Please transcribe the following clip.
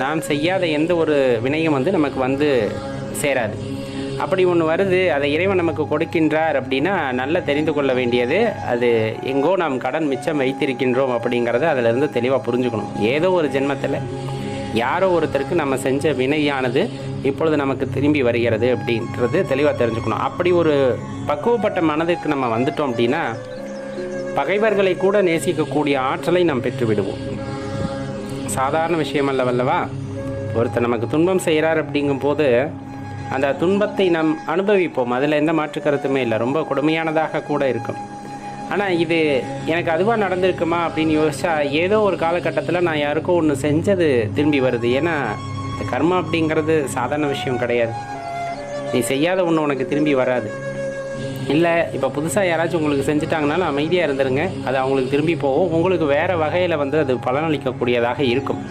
நாம் செய்யாத எந்த ஒரு வினையும் வந்து நமக்கு வந்து சேராது. அப்படி ஒன்று வருது அதை இறைவன் நமக்கு கொடுக்கின்றார் அப்படின்னா நல்லா தெரிந்து கொள்ள வேண்டியது அது எங்கோ நாம் கடன் மிச்சம் வைத்திருக்கின்றோம் அப்படிங்கிறத அதிலிருந்து தெளிவாக புரிஞ்சுக்கணும். ஏதோ ஒரு ஜென்மத்தில் யாரோ ஒருத்தருக்கு நம்ம செஞ்ச வினையானது இப்பொழுது நமக்கு திரும்பி வருகிறது அப்படின்றது தெளிவாக தெரிஞ்சுக்கணும். அப்படி ஒரு பக்குவப்பட்ட மனதுக்கு நம்ம வந்துட்டோம் அப்படின்னா பகைவர்களை கூட நேசிக்கக்கூடிய ஆற்றலை நாம் பெற்றுவிடுவோம். சாதாரண விஷயம் அல்ல வல்லவா? ஒருத்தர் நமக்கு துன்பம் செய்கிறார் அப்படிங்கும்போது அந்த துன்பத்தை நாம் அனுபவிப்போம். அதில் எந்த மாற்று கருத்துமே இல்லை. ரொம்ப கொடுமையானதாக கூட இருக்கும். ஆனால் இது எனக்கு அதுவாக நடந்திருக்குமா அப்படின்னு யோசிச்சா ஏதோ ஒரு காலகட்டத்தில் நான் யாருக்கோ ஒன்று செஞ்சது திரும்பி வருது. ஏன்னா இந்த கர்மா அப்படிங்கிறது சாதாரண விஷயம் கிடையாது. நீ செய்யாத ஒன்று உனக்கு திரும்பி வராது. இல்லை இப்போ புதுசாக யாராச்சும் உங்களுக்கு செஞ்சுட்டாங்கனாலும் அமைதியாக இருந்துருங்க. அது அவங்களுக்கு திரும்பி போகும். உங்களுக்கு வேறு வகையில் வந்து அது பலனளிக்கக்கூடியதாக இருக்கும்.